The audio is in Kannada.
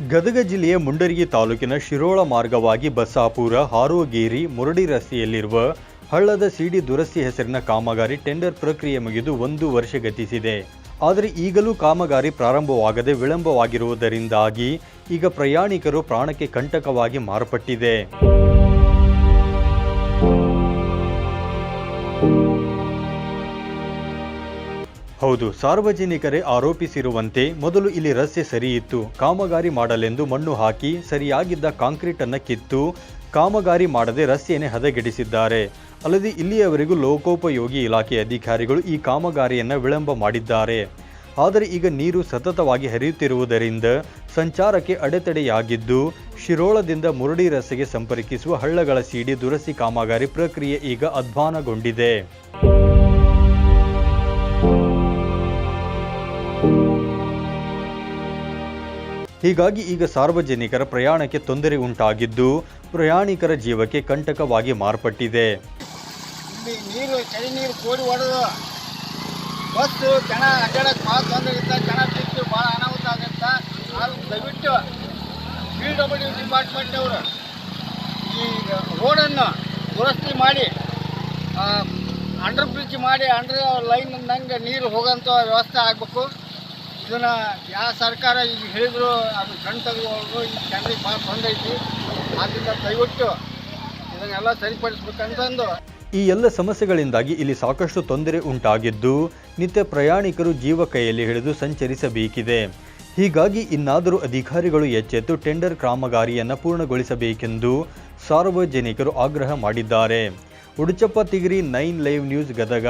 ಗದಗ ಜಿಲ್ಲೆಯ ಮುಂಡರಗಿ ತಾಲೂಕಿನ ಶಿರೋಳ ಮಾರ್ಗವಾಗಿ ಬಸ್ಸಾಪುರ ಹಾರೋಗೇರಿ, ಮುರಡಿ ರಸ್ತೆಯಲ್ಲಿರುವ ಹಳ್ಳದ ಸಿಡಿ ದುರಸ್ತಿ ಹೆಸರಿನ ಕಾಮಗಾರಿ ಟೆಂಡರ್ ಪ್ರಕ್ರಿಯೆ ಮುಗಿದು ಒಂದು ವರ್ಷ ಗತಿಸಿದೆ. ಆದರೆ ಈಗಲೂ ಕಾಮಗಾರಿ ಪ್ರಾರಂಭವಾಗದೆ ವಿಳಂಬವಾಗಿರುವುದರಿಂದಾಗಿ ಈಗ ಪ್ರಯಾಣಿಕರು ಪ್ರಾಣಕ್ಕೆ ಕಂಟಕವಾಗಿ ಮಾರ್ಪಟ್ಟಿದೆ. ಹೌದು, ಸಾರ್ವಜನಿಕರೇ ಆರೋಪಿಸಿರುವಂತೆ ಮೊದಲು ಇಲ್ಲಿ ರಸ್ತೆ ಸರಿಯಿತ್ತು. ಕಾಮಗಾರಿ ಮಾಡಲೆಂದು ಮಣ್ಣು ಹಾಕಿ ಸರಿಯಾಗಿದ್ದ ಕಾಂಕ್ರೀಟ್ ಅನ್ನು ಕಿತ್ತು ಕಾಮಗಾರಿ ಮಾಡದೆ ರಸ್ತೆಯನ್ನೇ ಹದಗೆಡಿಸಿದ್ದಾರೆ. ಅಲ್ಲದೆ ಇಲ್ಲಿಯವರೆಗೂ ಲೋಕೋಪಯೋಗಿ ಇಲಾಖೆ ಅಧಿಕಾರಿಗಳು ಈ ಕಾಮಗಾರಿಯನ್ನು ವಿಳಂಬ ಮಾಡಿದ್ದಾರೆ. ಆದರೆ ಈಗ ನೀರು ಸತತವಾಗಿ ಹರಿಯುತ್ತಿರುವುದರಿಂದ ಸಂಚಾರಕ್ಕೆ ಅಡೆತಡೆಯಾಗಿದ್ದು, ಶಿರೋಳದಿಂದ ಮುರಡಿ ರಸ್ತೆಗೆ ಸಂಪರ್ಕಿಸುವ ಹಳ್ಳಗಳ ಸೀಡಿ ದುರಸ್ತಿ ಕಾಮಗಾರಿ ಪ್ರಕ್ರಿಯೆ ಈಗ ಅಧ್ವಾನಗೊಂಡಿದೆ. ಹೀಗಾಗಿ ಈಗ ಸಾರ್ವಜನಿಕರ ಪ್ರಯಾಣಕ್ಕೆ ತೊಂದರೆ ಉಂಟಾಗಿದ್ದು, ಪ್ರಯಾಣಿಕರ ಜೀವಕ್ಕೆ ಕಂಟಕವಾಗಿ ಮಾರ್ಪಟ್ಟಿದೆ. ನೀರು, ಚಳಿ ನೀರು ಕೋಡಿ ಹೊಡೆದು, ಬಸ್ಸು, ಜನ ಅಡ್ಡಾಡಕ್ಕೆ ಭಾಳ ತೊಂದರೆ ಇರುತ್ತೆ. ಜನ ಬಿದ್ದು ಭಾಳ ಅನಾಹುತ ಆಗುತ್ತೆ. ದಯವಿಟ್ಟು ಬಿ ಡಬ್ಲ್ಯೂ ಡಿಪಾರ್ಟ್ಮೆಂಟ್ ಅವರು ಈ ರೋಡನ್ನು ದುರಸ್ತಿ ಮಾಡಿ ಅಂಡರ್ ಬ್ರಿಡ್ಜ್ ಮಾಡಿ ಅಂಡರ್ ಲೈನ್ ನಂಗೆ ನೀರು ಹೋಗೋಂಥ ವ್ಯವಸ್ಥೆ ಆಗಬೇಕು. ಇದನ್ನು ಯಾವ ಸರ್ಕಾರ ಈಗ ಹೇಳಿದ್ರು ಅದು ಕಣ್ ತೆಗೆದುಕೊಂಡು ಈ ಜನರಿಗೆ ಭಾಳ ಐತಿ. ಆದ್ದರಿಂದ ದಯವಿಟ್ಟು ಇದನ್ನೆಲ್ಲ ಸರಿಪಡಿಸ್ಬೇಕಂತಂದು. ಈ ಎಲ್ಲ ಸಮಸ್ಯೆಗಳಿಂದಾಗಿ ಇಲ್ಲಿ ಸಾಕಷ್ಟು ತೊಂದರೆ ಉಂಟಾಗಿದ್ದು, ನಿತ್ಯ ಪ್ರಯಾಣಿಕರು ಜೀವ ಕೈಯಲ್ಲಿ ಹಿಡಿದು ಸಂಚರಿಸಬೇಕಿದೆ. ಹೀಗಾಗಿ ಇನ್ನಾದರೂ ಅಧಿಕಾರಿಗಳು ಎಚ್ಚೆತ್ತು ಟೆಂಡರ್ ಕಾಮಗಾರಿಯನ್ನು ಪೂರ್ಣಗೊಳಿಸಬೇಕೆಂದು ಸಾರ್ವಜನಿಕರು ಆಗ್ರಹ ಮಾಡಿದ್ದಾರೆ. Uduchappa Tigiri nine live news Gadag